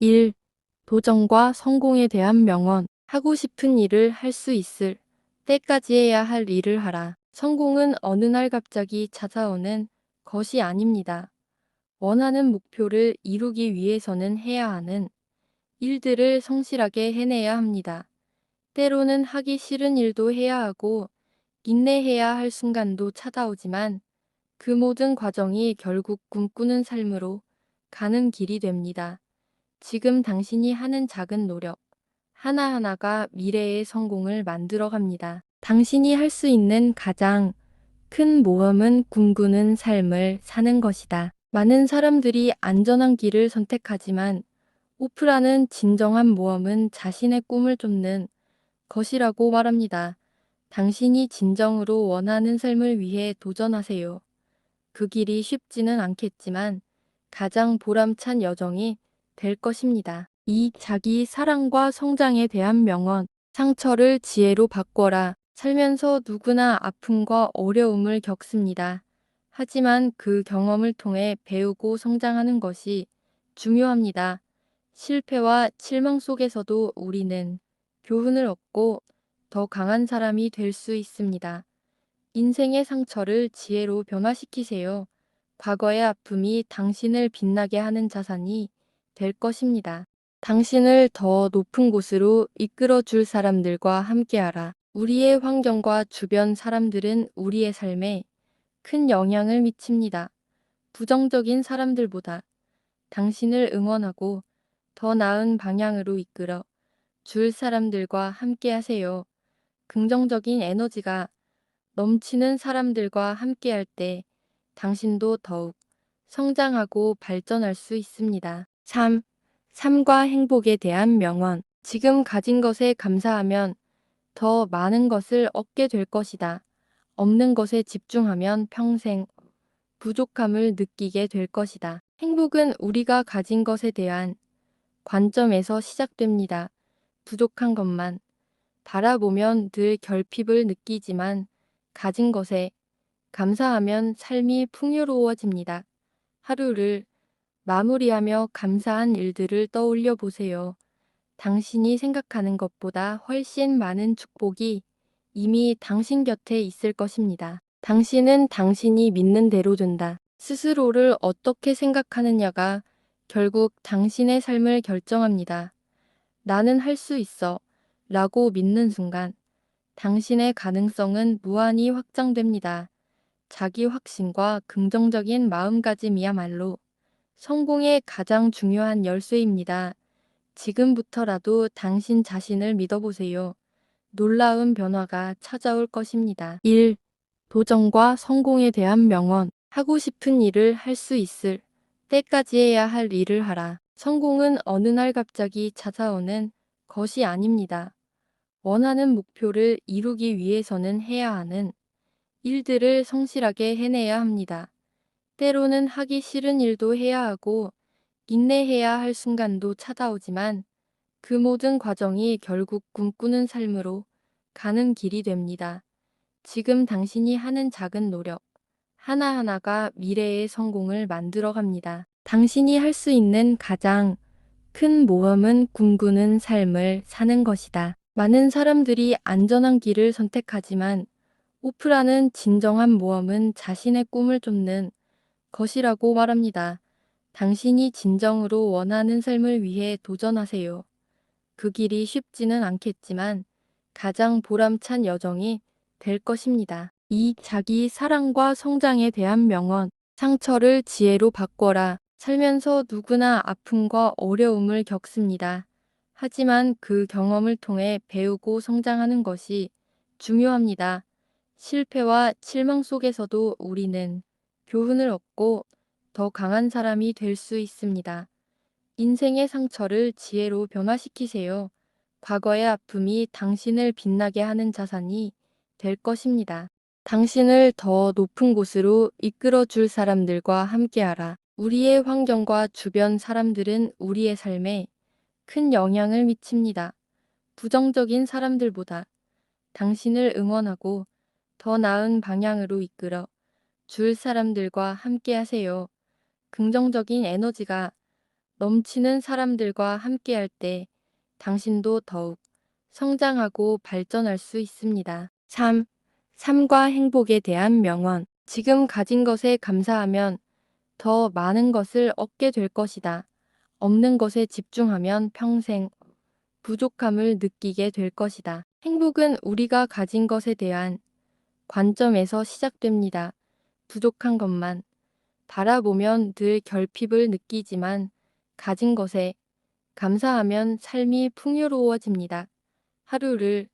1. 도전과 성공에 대한 명언. 하고 싶은 일을 할 수 있을 때까지 해야 할 일을 하라. 성공은 어느 날 갑자기 찾아오는 것이 아닙니다. 원하는 목표를 이루기 위해서는 해야 하는 일들을 성실하게 해내야 합니다. 때로는 하기 싫은 일도 해야 하고 인내해야 할 순간도 찾아오지만 그 모든 과정이 결국 꿈꾸는 삶으로 가는 길이 됩니다. 지금 당신이 하는 작은 노력 하나하나가 미래의 성공을 만들어 갑니다. 당신이 할 수 있는 가장 큰 모험은 꿈꾸는 삶을 사는 것이다. 많은 사람들이 안전한 길을 선택하지만 오프라는 진정한 모험은 자신의 꿈을 쫓는 것이라고 말합니다. 당신이 진정으로 원하는 삶을 위해 도전하세요. 그 길이 쉽지는 않겠지만 가장 보람찬 여정이 될 것입니다. 이 자기 사랑과 성장에 대한 명언, 상처를 지혜로 바꿔라. 살면서 누구나 아픔과 어려움을 겪습니다. 하지만 그 경험을 통해 배우고 성장하는 것이 중요합니다. 실패와 실망 속에서도 우리는 교훈을 얻고 더 강한 사람이 될 수 있습니다. 인생의 상처를 지혜로 변화시키세요. 과거의 아픔이 당신을 빛나게 하는 자산이 될 것입니다. 당신을 더 높은 곳으로 이끌어 줄 사람들과 함께하라. 우리의 환경과 주변 사람들은 우리의 삶에 큰 영향을 미칩니다. 부정적인 사람들보다 당신을 응원하고 더 나은 방향으로 이끌어 줄 사람들과 함께 하세요. 긍정적인 에너지가 넘치는 사람들과 함께 할 때 당신도 더욱 성장하고 발전할 수 있습니다. 3. 삶과 행복에 대한 명언. 지금 가진 것에 감사하면 더 많은 것을 얻게 될 것이다. 없는 것에 집중하면 평생 부족함을 느끼게 될 것이다. 행복은 우리가 가진 것에 대한 관점에서 시작됩니다. 부족한 것만 바라보면 늘 결핍을 느끼지만 가진 것에 감사하면 삶이 풍요로워집니다. 하루를 마무리하며 감사한 일들을 떠올려 보세요. 당신이 생각하는 것보다 훨씬 많은 축복이 이미 당신 곁에 있을 것입니다. 당신은 당신이 믿는 대로 된다. 스스로를 어떻게 생각하느냐가 결국 당신의 삶을 결정합니다. 나는 할 수 있어 라고 믿는 순간 당신의 가능성은 무한히 확장됩니다. 자기 확신과 긍정적인 마음가짐이야말로 성공의 가장 중요한 열쇠입니다. 지금부터라도 당신 자신을 믿어보세요. 놀라운 변화가 찾아올 것입니다. 1. 도전과 성공에 대한 명언. 하고 싶은 일을 할 수 있을 때까지 해야 할 일을 하라. 성공은 어느 날 갑자기 찾아오는 것이 아닙니다. 원하는 목표를 이루기 위해서는 해야 하는 일들을 성실하게 해내야 합니다. 때로는 하기 싫은 일도 해야 하고 인내해야 할 순간도 찾아오지만 그 모든 과정이 결국 꿈꾸는 삶으로 가는 길이 됩니다. 지금 당신이 하는 작은 노력 하나하나가 미래의 성공을 만들어 갑니다. 당신이 할 수 있는 가장 큰 모험은 꿈꾸는 삶을 사는 것이다. 많은 사람들이 안전한 길을 선택하지만 오프라는 진정한 모험은 자신의 꿈을 쫓는 것이라고 말합니다. 당신이 진정으로 원하는 삶을 위해 도전하세요. 그 길이 쉽지는 않겠지만 가장 보람찬 여정이 될 것입니다. 이 자기 사랑과 성장에 대한 명언, 상처를 지혜로 바꿔라. 살면서 누구나 아픔과 어려움을 겪습니다. 하지만 그 경험을 통해 배우고 성장하는 것이 중요합니다. 실패와 실망 속에서도 우리는 교훈을 얻고 더 강한 사람이 될 수 있습니다. 인생의 상처를 지혜로 변화시키세요. 과거의 아픔이 당신을 빛나게 하는 자산이 될 것입니다. 당신을 더 높은 곳으로 이끌어 줄 사람들과 함께하라. 우리의 환경과 주변 사람들은 우리의 삶에 큰 영향을 미칩니다. 부정적인 사람들보다 당신을 응원하고 더 나은 방향으로 이끌어 줄 사람들과 함께 하세요. 긍정적인 에너지가 넘치는 사람들과 함께 할 때 당신도 더욱 성장하고 발전할 수 있습니다. 3. 삶과 행복에 대한 명언. 지금 가진 것에 감사하면 더 많은 것을 얻게 될 것이다. 없는 것에 집중하면 평생 부족함을 느끼게 될 것이다. 행복은 우리가 가진 것에 대한 관점에서 시작됩니다. 부족한 것만 바라보면 늘 결핍을 느끼지만 가진 것에 감사하면 삶이 풍요로워집니다. 하루를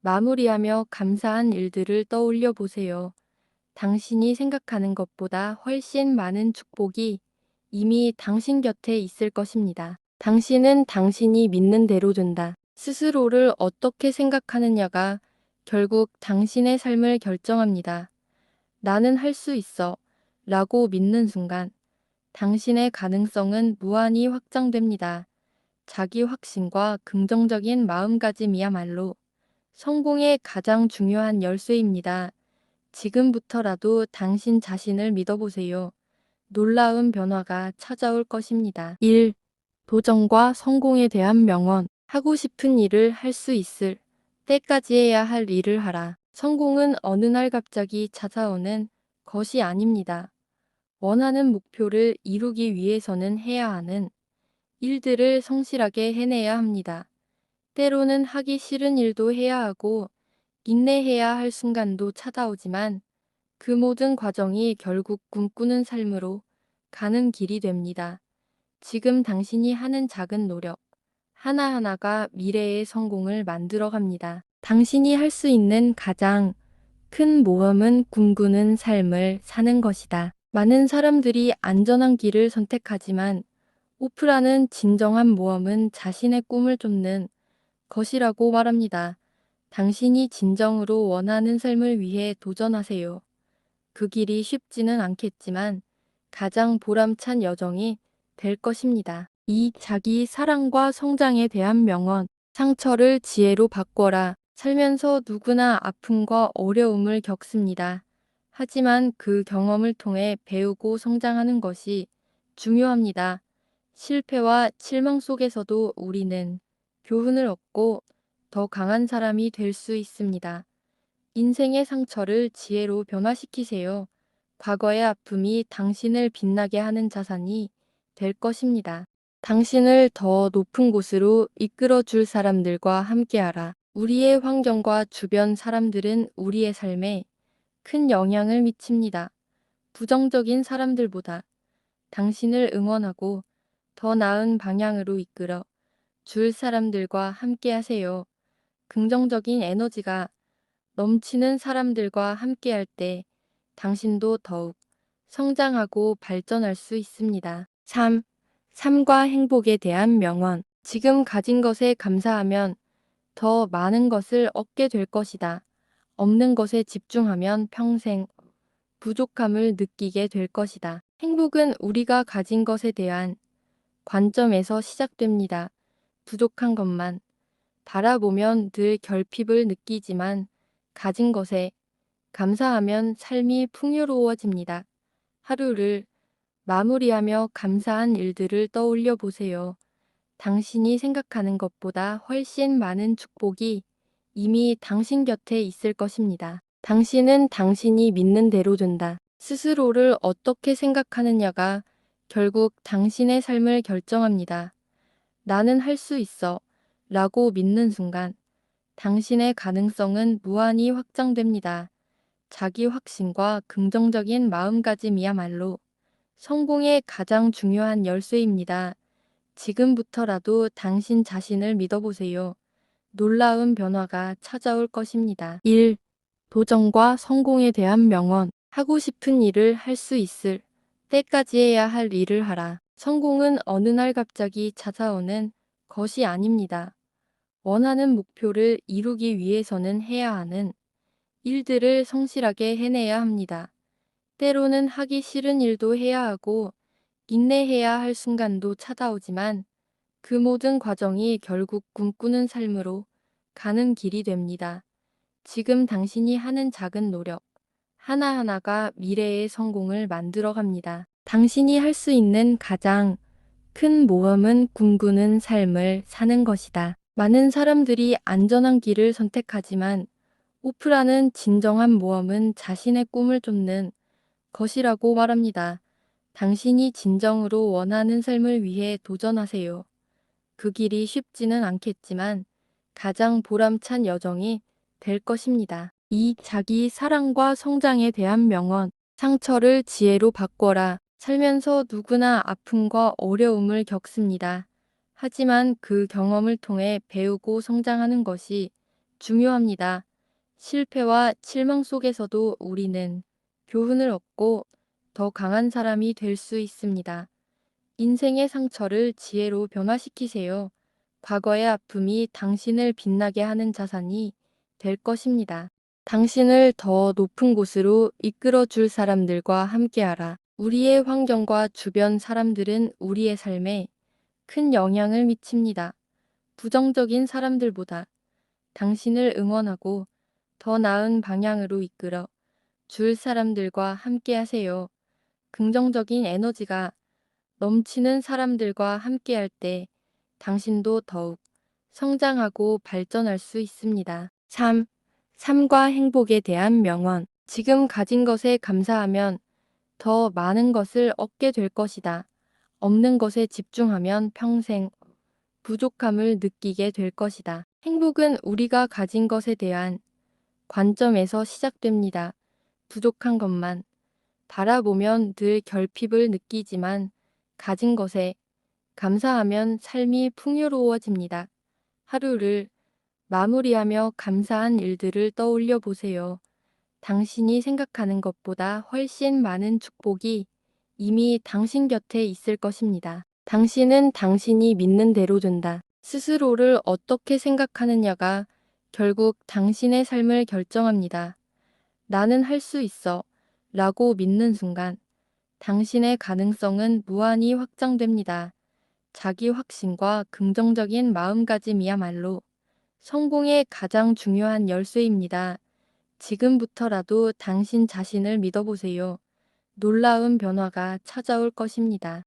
마무리하며 감사한 일들을 떠올려 보세요. 당신이 생각하는 것보다 훨씬 많은 축복이 이미 당신 곁에 있을 것입니다. 당신은 당신이 믿는 대로 된다. 스스로를 어떻게 생각하느냐가 결국 당신의 삶을 결정합니다. 나는 할 수 있어 라고 믿는 순간 당신의 가능성은 무한히 확장됩니다. 자기 확신과 긍정적인 마음가짐이야말로 성공의 가장 중요한 열쇠입니다. 지금부터라도 당신 자신을 믿어보세요. 놀라운 변화가 찾아올 것입니다. 1. 도전과 성공에 대한 명언. 하고 싶은 일을 할 수 있을 때까지 해야 할 일을 하라. 성공은 어느 날 갑자기 찾아오는 것이 아닙니다. 원하는 목표를 이루기 위해서는 해야 하는 일들을 성실하게 해내야 합니다. 때로는 하기 싫은 일도 해야 하고 인내해야 할 순간도 찾아오지만 그 모든 과정이 결국 꿈꾸는 삶으로 가는 길이 됩니다. 지금 당신이 하는 작은 노력 하나하나가 미래의 성공을 만들어 갑니다. 당신이 할 수 있는 가장 큰 모험은 꿈꾸는 삶을 사는 것이다. 많은 사람들이 안전한 길을 선택하지만 오프라는 진정한 모험은 자신의 꿈을 쫓는 것이라고 말합니다. 당신이 진정으로 원하는 삶을 위해 도전하세요. 그 길이 쉽지는 않겠지만 가장 보람찬 여정이 될 것입니다. 이 자기 사랑과 성장에 대한 명언, 상처를 지혜로 바꿔라. 살면서 누구나 아픔과 어려움을 겪습니다. 하지만 그 경험을 통해 배우고 성장하는 것이 중요합니다. 실패와 실망 속에서도 우리는 교훈을 얻고 더 강한 사람이 될 수 있습니다. 인생의 상처를 지혜로 변화시키세요. 과거의 아픔이 당신을 빛나게 하는 자산이 될 것입니다. 당신을 더 높은 곳으로 이끌어 줄 사람들과 함께하라. 우리의 환경과 주변 사람들은 우리의 삶에 큰 영향을 미칩니다. 부정적인 사람들보다 당신을 응원하고 더 나은 방향으로 이끌어 줄 사람들과 함께 하세요. 긍정적인 에너지가 넘치는 사람들과 함께 할 때 당신도 더욱 성장하고 발전할 수 있습니다. 3. 삶과 행복에 대한 명언. 지금 가진 것에 감사하면 더 많은 것을 얻게 될 것이다. 없는 것에 집중하면 평생 부족함을 느끼게 될 것이다. 행복은 우리가 가진 것에 대한 관점에서 시작됩니다. 부족한 것만 바라보면 늘 결핍을 느끼지만 가진 것에 감사하면 삶이 풍요로워집니다. 하루를 마무리하며 감사한 일들을 떠올려 보세요. 당신이 생각하는 것보다 훨씬 많은 축복이 이미 당신 곁에 있을 것입니다. 당신은 당신이 믿는 대로 된다. 스스로를 어떻게 생각하느냐가 결국 당신의 삶을 결정합니다. 나는 할 수 있어 라고 믿는 순간 당신의 가능성은 무한히 확장됩니다. 자기 확신과 긍정적인 마음가짐이야말로 성공의 가장 중요한 열쇠입니다. 지금부터라도 당신 자신을 믿어보세요. 놀라운 변화가 찾아올 것입니다. 1. 도전과 성공에 대한 명언. 하고 싶은 일을 할 수 있을 때까지 해야 할 일을 하라. 성공은 어느 날 갑자기 찾아오는 것이 아닙니다. 원하는 목표를 이루기 위해서는 해야 하는 일들을 성실하게 해내야 합니다. 때로는 하기 싫은 일도 해야 하고 인내해야 할 순간도 찾아오지만 그 모든 과정이 결국 꿈꾸는 삶으로 가는 길이 됩니다. 지금 당신이 하는 작은 노력 하나하나가 미래의 성공을 만들어 갑니다. 당신이 할 수 있는 가장 큰 모험은 꿈꾸는 삶을 사는 것이다. 많은 사람들이 안전한 길을 선택하지만 오프라는 진정한 모험은 자신의 꿈을 쫓는 것이라고 말합니다. 당신이 진정으로 원하는 삶을 위해 도전하세요. 그 길이 쉽지는 않겠지만 가장 보람찬 여정이 될 것입니다. 이 자기 사랑과 성장에 대한 명언, 상처를 지혜로 바꿔라. 살면서 누구나 아픔과 어려움을 겪습니다. 하지만 그 경험을 통해 배우고 성장하는 것이 중요합니다. 실패와 실망 속에서도 우리는 교훈을 얻고 더 강한 사람이 될 수 있습니다. 인생의 상처를 지혜로 변화시키세요. 과거의 아픔이 당신을 빛나게 하는 자산이 될 것입니다. 당신을 더 높은 곳으로 이끌어 줄 사람들과 함께하라. 우리의 환경과 주변 사람들은 우리의 삶에 큰 영향을 미칩니다. 부정적인 사람들보다 당신을 응원하고 더 나은 방향으로 이끌어 줄 사람들과 함께 하세요. 긍정적인 에너지가 넘치는 사람들과 함께 할 때 당신도 더욱 성장하고 발전할 수 있습니다. 3. 삶과 행복에 대한 명언. 지금 가진 것에 감사하면 더 많은 것을 얻게 될 것이다. 없는 것에 집중하면 평생 부족함을 느끼게 될 것이다. 행복은 우리가 가진 것에 대한 관점에서 시작됩니다. 부족한 것만 바라보면 늘 결핍을 느끼지만 가진 것에 감사하면 삶이 풍요로워집니다. 하루를 마무리하며 감사한 일들을 떠올려 보세요. 당신이 생각하는 것보다 훨씬 많은 축복이 이미 당신 곁에 있을 것입니다. 당신은 당신이 믿는 대로 된다. 스스로를 어떻게 생각하느냐가 결국 당신의 삶을 결정합니다. 나는 할 수 있어 라고 믿는 순간 당신의 가능성은 무한히 확장됩니다. 자기 확신과 긍정적인 마음가짐이야말로 성공의 가장 중요한 열쇠입니다. 지금부터라도 당신 자신을 믿어보세요. 놀라운 변화가 찾아올 것입니다.